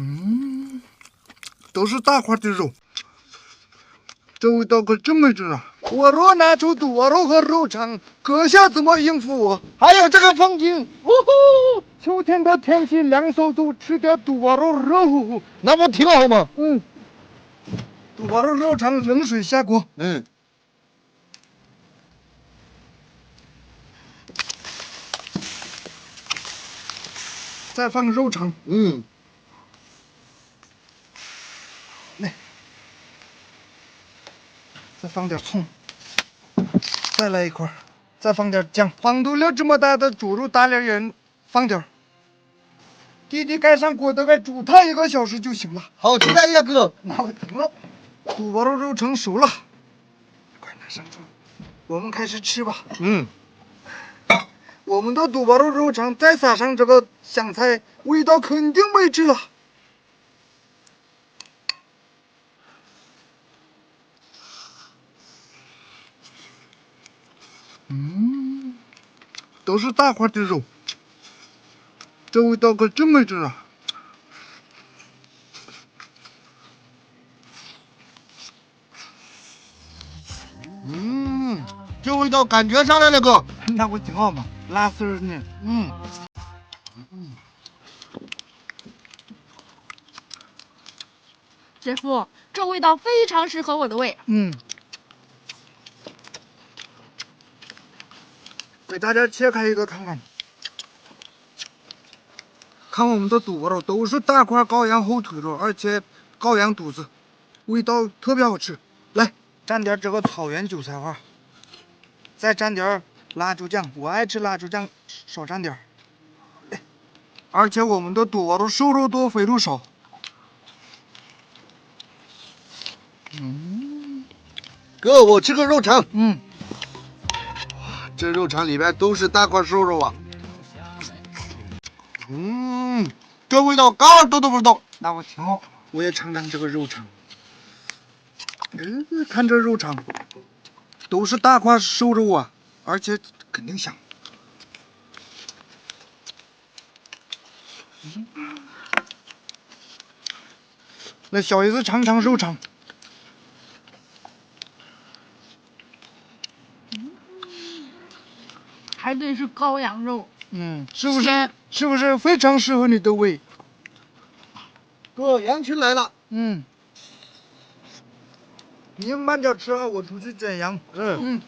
嗯，都是大块的肉，这味道可真没劲啊！我若拿出肚窝肉和肉肠，阁下怎么应付我？还有这个风景，呜呼！秋天的天气凉飕飕，吃点肚窝肉，热乎乎。那不挺好吗？嗯，肚窝肉肉肠冷水下锅，嗯，再放肉肠，嗯，再放点葱，再来一块儿，再放点酱。放多了这么大的猪肉，大连人放点儿。弟弟盖上锅，大概煮它一个小时就行了。好期待呀，哥。那我停了，肚包肉肉成熟了，快拿上桌，我们开始吃吧。嗯，我们的肚包肉肉肠再撒上这个香菜，味道肯定没劲了。嗯，都是大块的肉，这味道可真没劲啊！嗯，这味道感觉上来了，哥。那不挺好吗？拉丝儿呢？嗯，姐夫，这味道非常适合我的胃。嗯。给大家切开一个看看，看我们的肚包肉都是大块羔羊后腿肉，而且羔羊肚子，味道特别好吃。来，蘸点这个草原韭菜花，再蘸点辣椒酱，我爱吃辣椒酱，少蘸点而且我们的肚包肉瘦肉多，肥肉少。嗯哥，我吃个肉肠。嗯。这肉肠里边都是大块瘦肉啊。嗯，这味道嘎儿都都不动。那我挺好，我也尝尝这个肉肠。嗯，看这肉肠，都是大块瘦肉啊，而且肯定香。嗯那小姨子尝尝肉肠，还得是羔羊肉，嗯，是不是？是不是非常适合你的胃？哥，羊群来了。嗯，你们慢点吃啊，我出去捡羊。嗯，嗯。